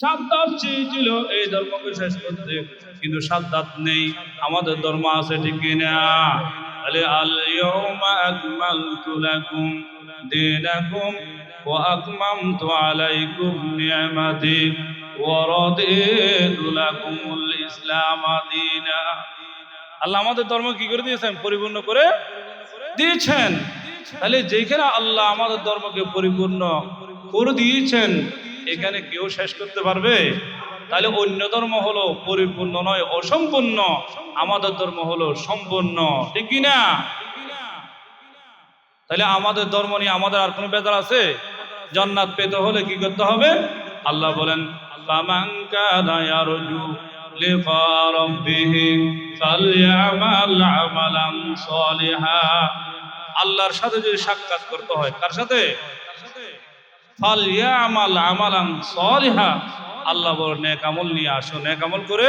সাদ্দাত চেয়েছিল এই ধর্মকে শেষ করতে। কিন্তু সাদ্দাত নেই, আমাদের ধর্ম আছে ঠিক কিনা? তাহলে আল ইয়াউমা আকমালতু লাকুম দীনাকুম ওয়া আকমামতু আলাইকুম নি'মাতি ওয়া রাদিতু লাকুমুল ইসলাম দীনা। আল্লাহ আমাদের ধর্ম কি করে দিয়েছেন? পরিপূর্ণ করে দিয়েছেন। তাহলে যেখানে আল্লাহ আমাদের ধর্মকে পরিপূর্ণ করে দিয়েছেন এখানে কেউ শেষ করতে পারবে? তাহলে অন্য ধর্ম হলো পরিপূর্ণ নয়, অসম্পূর্ণ। আমাদের ধর্ম হলো সম্পূর্ণ। ঠিক না তাহলে আমাদের ধর্ম নিয়ে আমাদের আর কোনো বেদার আছে? জান্নাত পেতে হলে কি করতে হবে? আল্লাহ বলেন আল্লাহর সাথে যদি সাক্ষাৎ করতে হয়, কার সাথে? আল্লাহ বলেন নেক আমল নিয়ে আসো, নেক আমল করে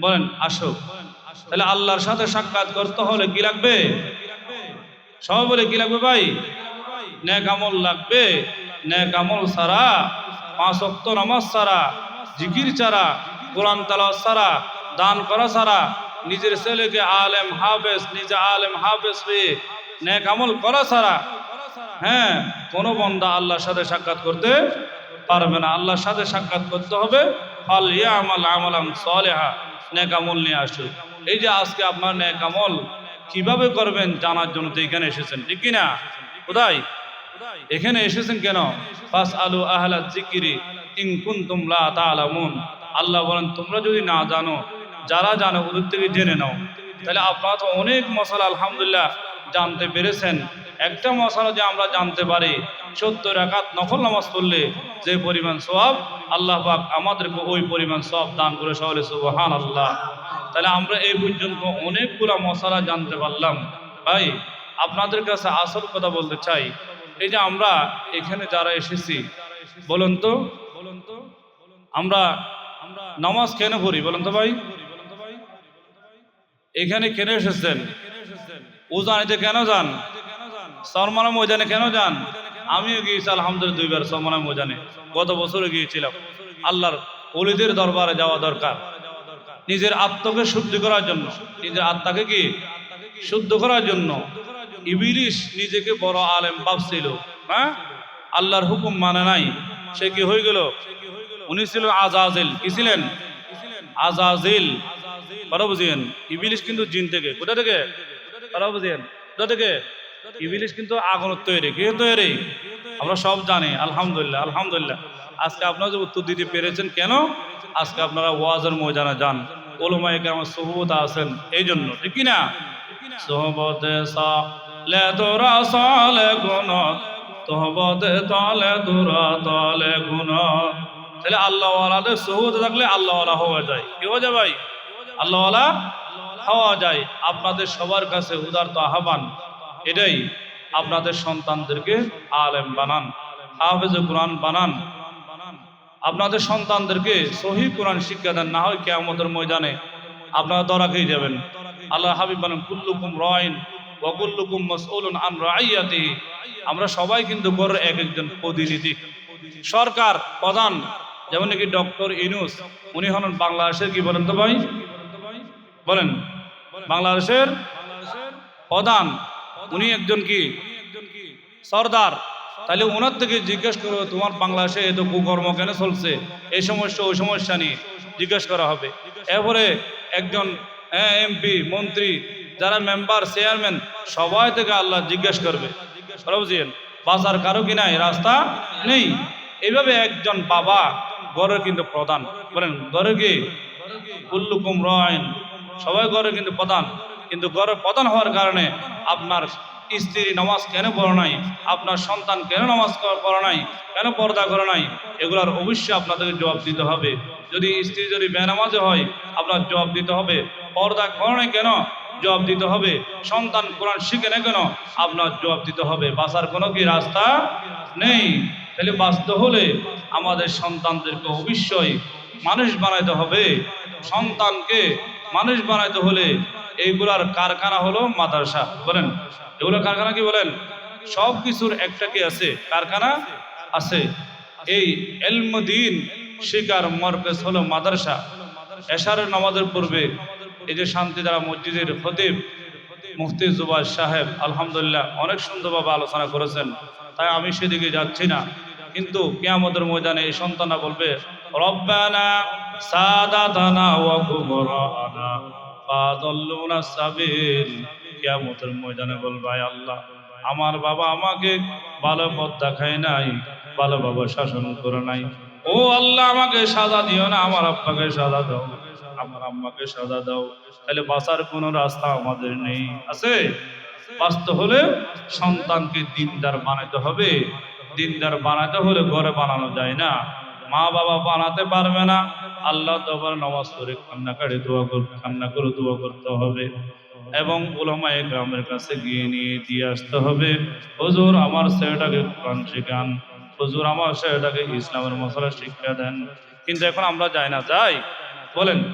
বলেন, আসো। তাহলে আল্লাহর সাথে সাক্ষাৎ করতে হলে কি লাগবে? সব বলে কি লাগবে ভাই? নেক আমল লাগবে। নেক আমল সারা পাঁচ অক্ত নামাজ সারা জিকির ছাড়া, কোরআন তালাওয়াত ছাড়া, দান করা ছাড়া, নিজের ছেলেকে আলেম হাফেজ, নিজে আলেম হাফেজ হয়ে নেক আমল করা ছাড়া হ্যাঁ কোনো বন্দা আল্লাহর সাথে সাক্ষাৎ করতে পারবে না। আল্লাহর সাথে সাক্ষাৎ করতে হবে, ফল ইয়া আমাল আমালাম সলেহা নেক আমল নিয়ে আসুক। এই যে আজকে আপনার নেক আমল কীভাবে করবেন জানার জন্য তো এখানে এসেছেন, ঠিক কিনা? কোথায়? এখানে এসেছেন কেন? ফাস আলু আহলা জিকিরি ইনকুন তোমরা তালামুন আল্লাহ বলেন, তোমরা যদি না জানো, যারা জানো ওদের থেকে জেনে নাও। তাহলে আপনারা তো অনেক মশলা, আলহামদুলিল্লাহ জানতে পেরেছেন। একটা মশলা যে আমরা জানতে পারি, সত্তর একাত নফল নামাজ পড়লে যে পরিমাণ সব আল্লাহ পাক আমাদেরকে ওই পরিমাণ সব দান করে সহলে সুবহান আল্লাহ তাহলে আমরা এই পর্যন্ত অনেকগুলো মশলা জানতে পারলাম। ভাই, আপনাদের কাছে আসল কথা বলতে চাই। এই যে আমরা এখানে যারা এসেছি, বলুন তো বলুন তো আমরা আমরা নামাজ কেন পড়ি, বলুন তো ভাই? এখানে কেন এসেছেন? উজানিতে কেন যান? সরমানা ময়দানে কেন যান? আমিও গিয়েছি, আলহামদুলিল্লাহ, দুইবার সরমানা ময়দানে। গত বছরে গিয়েছিলাম। আল্লাহর অলিদের দরবারে যাওয়া দরকার। নিজের আত্মকে শুদ্ধ করার জন্য। নিজের আত্মাকে কি? শুদ্ধ করার জন্য। ইবিলিশ নিজেকে বড় আলেম ভাবছিল হ্যাঁ? আল্লাহর হুকুম মানে নাই। সে কি হয়ে গেল? উনি ছিল আজাজিল। কি ছিলেন? আজাজিল। কথা বুঝিয়েন। ইবিলিশ কিন্তু জিন থেকে। কোথা থেকে? বুঝিয়েন কোথা থেকে কিন্তু তৈরি তৈরি? আমরা সব জানি, আলহামদুলিল্লাহ আলহামদুলিল্লাহ। আজকে আপনারা যে উত্তর দিতে পেরেছেন, কেন? আজকে আপনারা ওয়াজের ময়দানে যান। ওলমাইকে আমার আছেন এই জন্য ঠিক কিনা? সহবতে সালে তোরা সালে গুণ তহবতে তালে তোরা তালে গুণ তাহলে আল্লাহওয়ালাদের সহবতে থাকলে আল্লাহওয়ালা হওয়া যায়। কি হওয়া যায় ভাই? আল্লাহওয়ালা হওয়া যায়, আপনাদের সবার কাছে উদারত আহ্বান, এটাই আপনাদের সন্তানদেরকে আলেম বানান, হাফেজ কোরআন বানান। আপনাদের সন্তানদেরকে সহি কোরআন শিক্ষা দেন, না হয় কেয়ামতের ময়দানে। আপনারা দরা খেয়ে যাবেন। আল্লাহ হাবিব বানান কুল্লুকুম রয়ন ওকুল্লুকুম মসউলুন আন রাইয়াতি। আমরা সবাই কিন্তু গড়ের এক একজন প্রতিনিধি। সরকার প্রধান, যেমন নাকি ডক্টর ইনুস উনি হলেন বাংলাদেশের কি বলেন তো ভাই? বলেন, বাংলাদেশের প্রধান, উনি একজন কি? সর্দার। তাহলে ওনার থেকে জিজ্ঞেস করো, তোমার বাংলাদেশে এত কুকর্ম কেন চলছে? এই সমস্যা, ওই সমস্যা নিয়ে জিজ্ঞেস করা হবে। এরপরে একজন এমপি, মন্ত্রী, যারা মেম্বার, চেয়ারম্যান, সবাই থেকে আল্লাহ জিজ্ঞেস করবে। বুঝিয়েন, বাজার কারও কি নাই? রাস্তা নেই। এইভাবে একজন বাবা গড়ের কিন্তু প্রধান। বলেন গড়ে কি? কুল্লুকুম রয়ন সবাই গড়ে কিন্তু প্রধান। কিন্তু গড়ের প্রধান হওয়ার কারণে আপনার স্ত্রী নামাজ কেন পড়ো নাই? আপনার সন্তান কেন নামাজ পড়ো নাই? কেন পর্দা করো নাই? এগুলার অবশ্যই আপনাদেরকে জবাব দিতে হবে। যদি স্ত্রী যদি বেনামাজে হয়, আপনার জবাব দিতে হবে। পর্দা করো নাই কেন? জবাব দিতে হবে। সন্তান কোরআন শিখে না কেন? আপনার জবাব দিতে হবে। বাঁচার কোনো কি রাস্তা নেই? তাহলে বাঁচতে হলে আমাদের সন্তানদেরকে অবশ্যই মানুষ বানাইতে হবে। সন্তানকে মানুষ বানাইতে হলে এইগুলার কারখানা হলো মাদ্রাসা, বলেন। এগুলো কারখানা কি বলেন? সব কিছুর একটা কি আছে? কারখানা আছে। এই এলমদিন শিকার মরকেস হলো মাদ্রাসা। এশারের নামাজের পূর্বে এই যে শান্তি দ্বারা মসজিদের খতিব মুফতি জুবাই সাহেব, আলহামদুলিল্লাহ, অনেক সুন্দরভাবে আলোচনা করেছেন। তাই আমি সেদিকে যাচ্ছি না। কিন্তু কেয়ামতের ময়দানে এই সন্তানরা বলবে, রব্বানা সাদাতানা ওয়া কুবরানা ফাদাল্লুনা সাবিল। কিয়ামতের ময়দানে বলবে, "আয় আল্লাহ, আমার বাবা আমাকে ভালো পথ দেখায় নাই, ভালো বাবা শাসন করে নাই। ও আল্লাহ, আমাকে সাজা দিও না, আমার আব্বাকে সাজা দাও, আমার আম্মাকে সাজা দাও। তাহলে বাঁচার কোনো রাস্তা আমাদের নেই। আছে? বাঁচতে হলে সন্তানকে দিনদার বানাতে হবে। দিনদার বানাতে হলে ঘরে বানানো যায় না। মা বাবা বানাতে পারবে না। আল্লাহ তোমার নামাজ করে কান্না করে দোয়া কর, কান্না করে দোয়া করতে হবে। এবং ওলামায়ে গ্রামের কাছে গিয়ে নিয়ে দিয়ে আসতে হবে। হুজুর, আমার ছেলেটাকে কোরআন শেখান। হুজুর, আমার ছেলেটাকে ইসলামের মশলা শিক্ষা দেন। কিন্তু এখন আমরা যাই না, যাই। বলেন,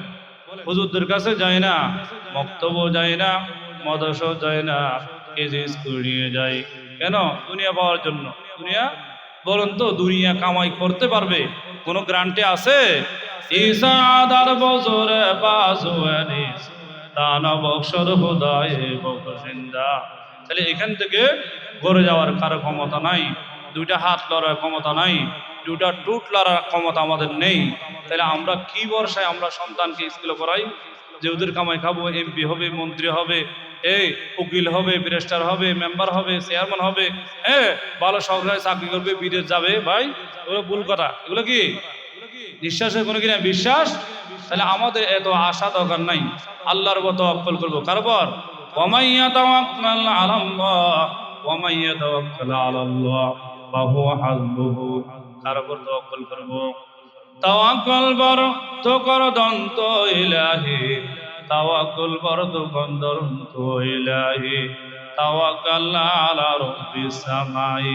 হুজুরদের কাছে যাই না বক্তব্য যাই না মদসও যায় না, কেজি স্কুল নিয়ে যাই। কেন? দুনিয়া পাওয়ার জন্য। দুনিয়া বলুন তো, দুনিয়া কামাই করতে পারবে? কোনো গ্রান্টে আছে? তাহলে এখান থেকে গড়ে যাওয়ার কারও ক্ষমতা নাই, দুইটা হাত লড়ার ক্ষমতা নাই, দুইটা টুট লড়ার ক্ষমতা আমাদের নেই। তাহলে আমরা কি বর্ষায় আমরা সন্তানকে স্কুলে পড়াই? যে ওদের কামাই খাব এমপি হবে, মন্ত্রী হবে, এই উকিল হবে ব্যারিস্টার হবে মেম্বার হবে চেয়ারম্যান হবে হ্যাঁ ভালো সরকারি চাকরি করবে, বিদেশ যাবে, ভাই ওগুলো ভুল কথা। এগুলো কি? বিশ্বাসের কোনো কিনা বিশ্বাস? তাহলে আমাদের এত আশা দরকার নাই। আল্লাহর মতো অক্কল করব। কারবার ওমাইয়া তাওয়াক্কাল আলাল্লাহ ওমাইয়া তাওয়াক্কাল আলাল্লাহ ফাহুয়া হাসবুহু কার উপর তাওয়াক্কুল করব? তাওয়াক্কুল বর তো কর দন্ত ইলাহি তাওয়াক্কুল বর তো কন্দরন্ত ইলাহি তাওয়াক্কাল আলা রাব্বিস সামাই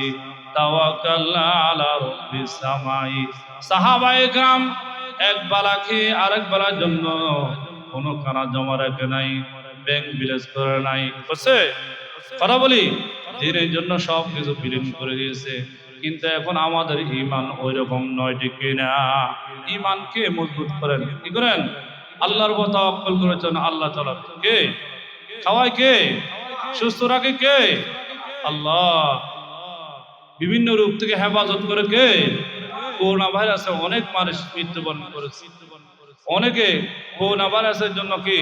তাওয়াক্কাল আলা রাব্বিস সামাই সাহাবায়ে کرام এক বেলা খেয়ে আরেক বেলার জন্য কোনো কানা জমা রাখে নাই ব্যাংক বিলেজ করে নাই বুঝছে কথা বলি দিনের জন্য সব কিছু বিলীন করে দিয়েছে কিন্তু এখন আমাদের ইমান ওই রকম নয়, ঠিক কিনা? ইমানকে মজবুত করেন। কি করেন? আল্লাহর কথা অক্কল করেছেন, আল্লাহ তালা কে? খাওয়ায় কে? সুস্থ রাখে কে? আল্লাহ। বিভিন্ন রূপ থেকে হেফাজত করে কে? করোনা ভাইরাসে অনেক মানুষ মৃত্যুবরণ করেছে। অনেকে করোনা ভাইরাসের জন্য কি?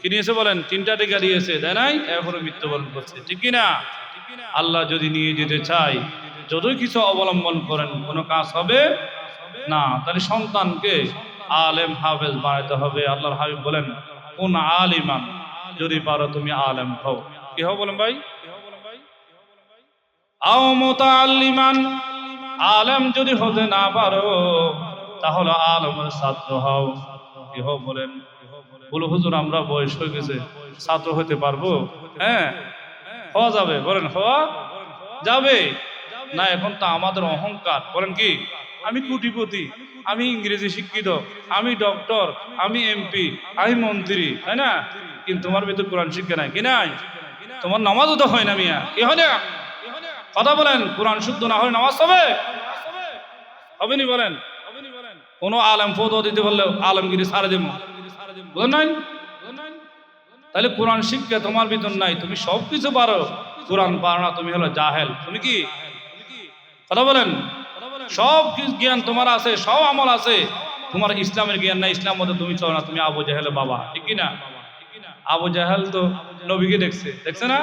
কি নিয়েছে বলেন? তিনটা টিকা দিয়েছে, তাই নাই? এখনও মৃত্যুবরণ করছে, ঠিক কি না আল্লাহ যদি নিয়ে যেতে চাই যতই কিছু অবলম্বন করেন, কোনো কাজ হবে না। তাহলে সন্তানকে আলেম হাফেজ বানাইতে হবে। আল্লাহর হাবিব বলেন, কোন আলিমান, যদি পারো তুমি আলেম হও। কি হও বলেন ভাই? আও মোতাল্লিমান আলেম যদি হতে না পারো, তাহলে আলমের ছাত্র হও। কি হও বলেন? বলো, হুজুর, আমরা বয়স হয়ে গেছে, ছাত্র হতে পারব? হ্যাঁ হওয়া যাবে, বলেন, হওয়া যাবে। না, এখন তো আমাদের অহংকার। বলেন কি? আমি কোটিপতি, আমি ইংরেজি শিক্ষিত, আমি ডক্টর, আমি এমপি, আমি মন্ত্রী, তাই না? কিন্তু তোমার ভিতর কোরআন শিক্ষা নাই। কি নাই? তোমার নামাজও তো হয় না মিয়া। কি হয় না? কথা বলেন, কোরআন শুদ্ধ না হয় নামাজ হবে? হবে নি বলেন? কোন আলম পদ দিতে বললেও আলমগিরি সারে দেবো। বুঝলেন নাই? তাহলে কোরআন শিক্ষা তোমার ভিতর নাই, তুমি সব কিছু পারো। কোরআন পারো না, তুমি হলো জাহেল। তুমি কি? কথা বলেন? সব জ্ঞান তোমার আছে, সব আমল আছে। তোমার ইসলামের জ্ঞান না ইসলাম মতো তুমি চলো না, তুমি আবু জাহেল বাবা, ঠিক কি না আবু জাহেল তো নবীকে দেখছে দেখছে না?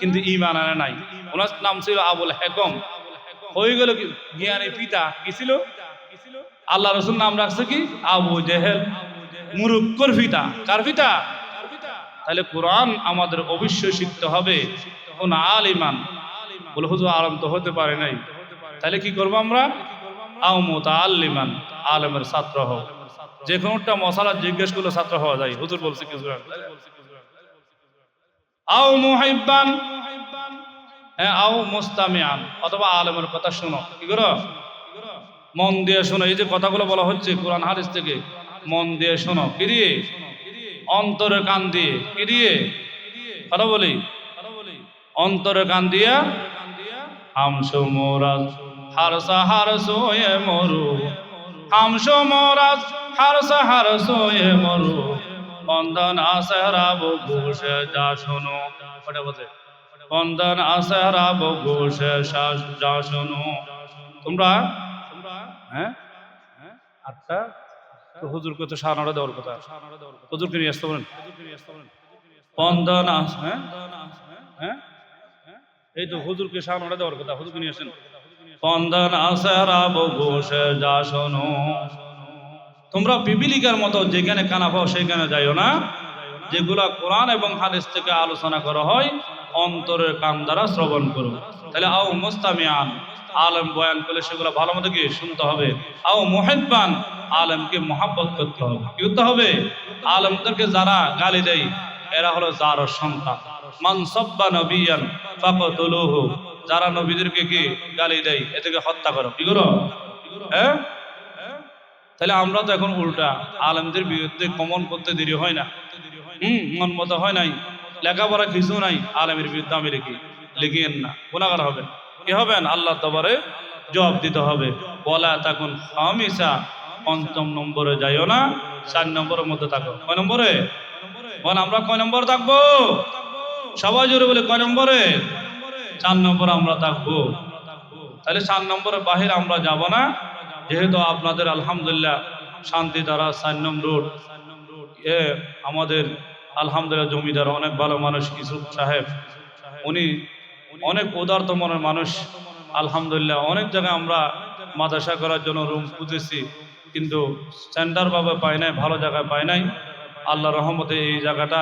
কিন্তু ইমান আনে নাই। ওনার নাম ছিল আবুল হেকম। হয়ে গেল কি? জ্ঞানের পিতা। কি ছিল? আল্লাহ রসুল নাম রাখছে কি? আবু জেহেল। মুরুক্কর পিতা। কার পিতা? তাহলে কোরআন আমাদের অবশ্যই শিখতে হবে। কোন আল ইমান বলে হুজুর আলম তো হতে পারে নাই। তাহলে কি করব আমরা? আও মোতা আল্লিমান আলমের ছাত্র হোক যে কোনোটা মশালা জিজ্ঞেস করলে ছাত্র হওয়া যায়। হুজুর বলছে হ্যাঁ আও মুস্তামিয়ান অথবা আলমের কথা শোনো। কি করো? মন দিয়ে শোনো। এই যে কথাগুলো বলা হচ্ছে কোরআন হাদিস থেকে, মন দিয়ে শোনো। কি দিয়ে? অন্তরে কান দিয়ে। কি দিয়ে? কথা বলি। অন্তরে কান দিয়া হামসু মোরাজ হারসা হারসো এ মরু। হামশো মরাজ হারসা হারসোয়ে মরু। বন্দন আসরাব ঘোষে যা শোনো। ওটা বলছে বন্দন আসরাব ঘোষে যা শোনো। তোমরা? হ্যাঁ? আটটা? তো হুজুরকে তো সারানোটা দেওয়ার কথা। হুজুরকে নিয়ে আসতে বলেন। বন্দন হ্যাঁ? হ্যাঁ? এই তো হুজুরকে সারানোটা দেওয়ার কথা। হুজুরকে নিয়ে আসেন। শোনো। তোমরা পিপিলিকার মতো যেখানে কানা পাও সেখানে যাইও না। যেগুলা কোরআন এবং হাদিস থেকে আলোচনা করা হয়, অন্তরের কান দ্বারা শ্রবণ করো। তাহলে আও মোস্তামিয়ান, আলম বয়ান করলে সেগুলো ভালো মতো কি শুনতে হবে? আও মোহেব্বান, আলমকে মহাব্বত করতে হবে। কি করতে হবে? আলেমদেরকে যারা গালি দেয়, এরা হলো যার সন্তান। মানসব্বা নবিয়ান ফাকতুলুহু। যারা নবীদেরকে কি গালি দেয় এদেরকে হত্যা করো। কি করো? হ্যাঁ? তাহলে আমরা তো এখন উল্টা, আলেমদের বিরুদ্ধে কমন করতে দেরি হয় না। হুম, মন মতো হয় নাই, লেখাপড়া কিছু নাই, আলেমের বিরুদ্ধে আমি লিখি। লিখিয়েন না গুণাগার হবেন। কি হবেন? আল্লাহ তবারে জবাব দিতে হবে। বলা তখন হামিসা পঞ্চম নম্বরে যাইও না, চার নম্বরের মধ্যে থাকো। কয় নম্বরে? বল আমরা কয় নম্বর থাকব? সবাই জোরে বলে, কয় নম্বরে? চার নম্বর আমরা থাকব। তাহলে চার নম্বরের বাহির আমরা যাব না। যেহেতু আপনাদের আলহামদুলিল্লাহ শান্তি দ্বারা সান্নম রোড এ আমাদের আলহামদুলিল্লাহ জমিদার, অনেক ভালো মানুষ ইসুফ সাহেব। উনি অনেক উদারত মনের মানুষ। আলহামদুলিল্লাহ অনেক জায়গায় আমরা মাদ্রাসা করার জন্য রুম খুঁজেছি। কিন্তু সেন্টারভাবে পাই নাই, ভালো জায়গায় পাই নাই। আল্লাহ রহমতে এই জায়গাটা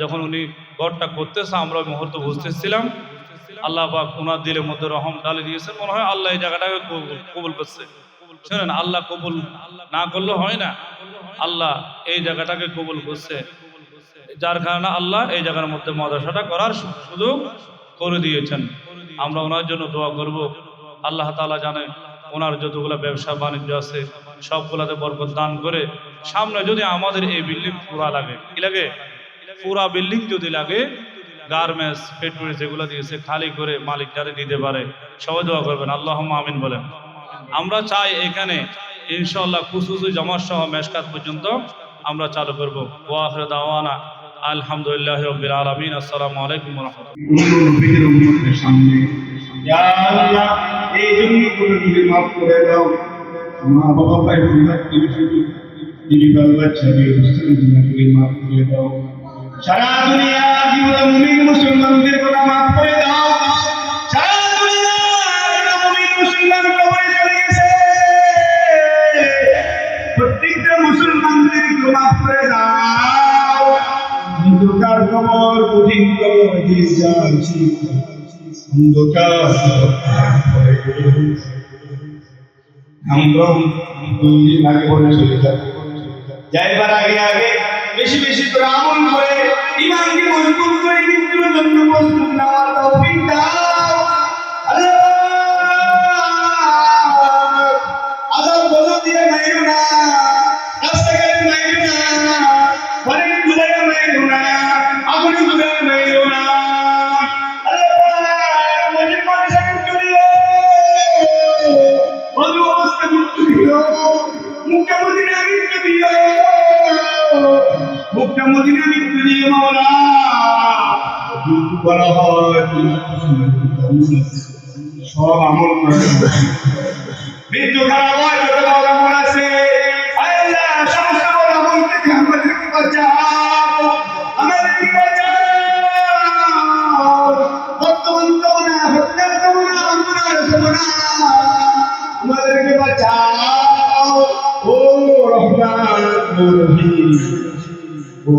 যখন উনি গড়টা করতেছে, আমরা মুহূর্তে বুঝতেছিলাম। আল্লাহ পাক ওনার দিলের মধ্যে রহম ডালে দিয়েছেন, মনে হয় আল্লাহ এই জায়গাটাকে কবুল- করছে। শুনেন, আল্লাহ কবুল না করলে হয় না। আল্লাহ এই জায়গাটাকে কবুল করছে। যার কারণে আল্লাহ এই জায়গার মধ্যে মাদ্রাসাটা করার সুযোগ করে দিয়েছেন। আমরা ওনার জন্য দোয়া করব। আল্লাহ তাআলা জানে ওনার যতগুলো ব্যবসা, বাণিজ্য আছে, সবগুলাতে বরকত দান করে সামনে যদি আমাদের এই বিল্ডিং পুরা লাগে। কি লাগে? পুরা বিল্ডিং যদি লাগে গার্মেন্টস ফ্যাক্টরি যেগুলো দিয়েছে খালি করে মালিক যাতে দিতে পারে। সবাই দোয়া করবেন আল্লাহ আমিন বলেন। আমরা চাই এখানে ইনশাল্লাহ কুসুসু জমা সহ মেশকাত পর্যন্ত আমরা চালু করব। ওয়াহরে দাওয়ানা, আলহামদুলিল্লাহ রবিল আলমিন, আসসালামু আলাইকুম রহমতুল্লাহ। মা বাবা ভাই বোনরা শুধু দিদি বাল দিয়ে মাফ করে দাও। সারা দুনিয়া জীবন মুমিন মুসলমানদের কথা মাফ করে দাও। সারা দুনিয়া মুমিন মুসলমান কবরে চলে গেছে। প্রত্যেকটা মুসলমানদেরকে মাফ করে দাও। অন্ধকার কবর, কঠিন কবর দিয়ে যাচ্ছি অন্ধকার আমরা দুই আগে বলে চলে যাব যাইবার আগে আগে বেশি বেশি করে আমল করে ইমানকে মজবুত করে মৃত্যুর জন্য প্রস্তুত নেওয়ার তৌফিক দাও। দিয়ে মাইরো না। মুখটা মদিনা দিয়ে মাওলা। বলা হয় সব আমল মৃত্যু খারাপ হয়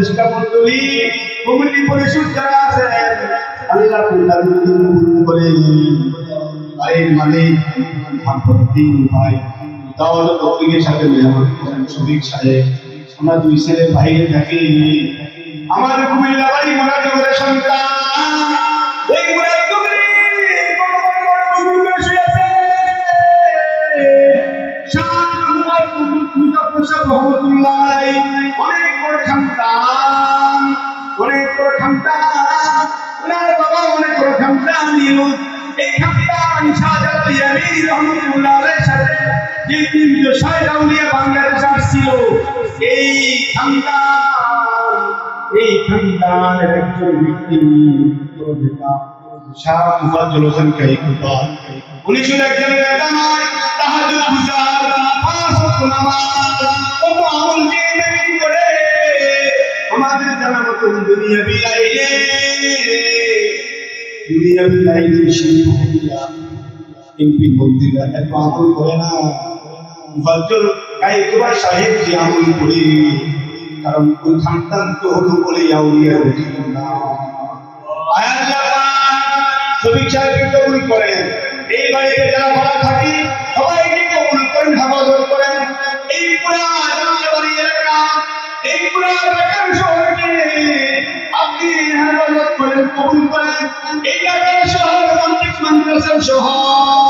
উপদেষ্টা মন্ডলী কমিটি পরিষদ যারা আছেন আল্লাহ তাদের কবুল করেন ভাইয়ের মালিক মোহাম্মদ ভাই তাহলে তৌফিকের সাথে মেহমান করেন শফিক সাহেব। আমরা দুই ছেলে বাইরে থাকি আমার কুমিল্লা বাড়ি মোরাদ করে সন্তান। ওই মোরাদ করে আছে। পূজা প্রসাদ রহমতুল্লাহ ইয়ামিন রহমতুল্লাহ আলাইহির সাথে যে তিনজন শাহজাউলিয়া বাংলাদেশ আসছিল। এই সন্তান এই সন্তানের একজন ব্যক্তি শাহ মুফাজ্জল হোসেন কাইকুবাদ উনি শুধু একজন নেতা নয় তাহাজুদ গুজার পাঁচ ওয়াক্ত নামাজ, কত আমল দিয়ে মেনটেন করে আমাদের জানা মতো দুনিয়া বিলাইলে দুনিয়া বিলাইলে শিল্প এমপি মন্দিরা এত আমল করে না। মুফাজ্জল কাইকুবাদ সাহেব যে আমল করে কারণ ওই সন্তান তো হলো বলে আউলিয়া না। শফিক সাহেবকে কবুল করেন? এই বাড়িতে যারা ভাড়া থাকি, সবাইকে কবুল করেন, হেফাজত করেন। এই পুরা বাড়ি এলাকা, এই পুরা ঢাকার শহরকে আপনি হেফাজত করেন, কবুল করেন। এই ঢাকার শহর মাদ্রাসার শহর।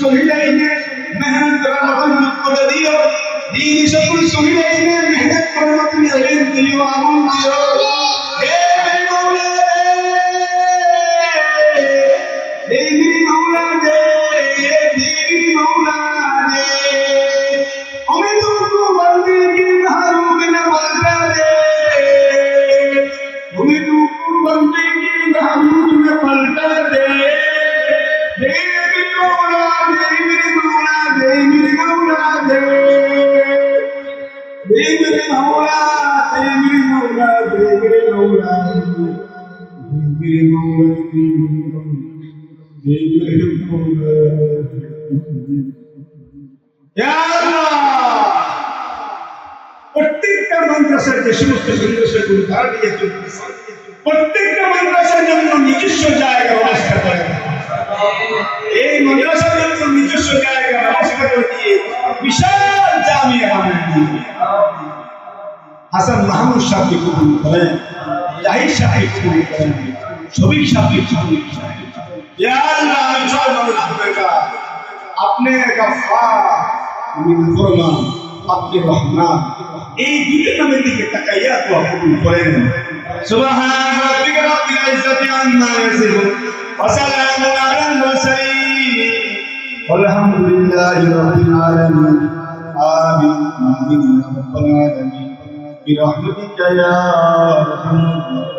সহিলাই মেহনত মতন দুঃখ করে দিও। দিন সকল সহিলাই প্রত্যেকটা মাদ্রাসার যে সমস্ত মাদ্রাসাগুলো, তারা নিয়ে চলতেছে প্রত্যেকটা মাদ্রাসার জন্য নিজস্ব জায়গা ব্যবস্থা করে। এই মাদ্রাসার জন্য নিজস্ব জায়গা ব্যবস্থা করে দিয়ে বিশাল জামিয়া বানায় দিয়ে। হাসান মাহমুদ ইয়া আল্লাহ আমি সব মানুষ গুনেগার। আপনি গফফার আপনি ফরমান আপনি রহমান এই দুটো নামের দিকে তাকাইয়া তো কবুল করেন সুবহান রাব্বিকা রাব্বিল ইজ্জাতি আম্মা ইয়াসিফুন ওয়া সালামুন আলাল মুরসালিন walhamdulillahi rabbil alamin amin amin ya rabbal alamin برحمتك يا ارحم الراحمين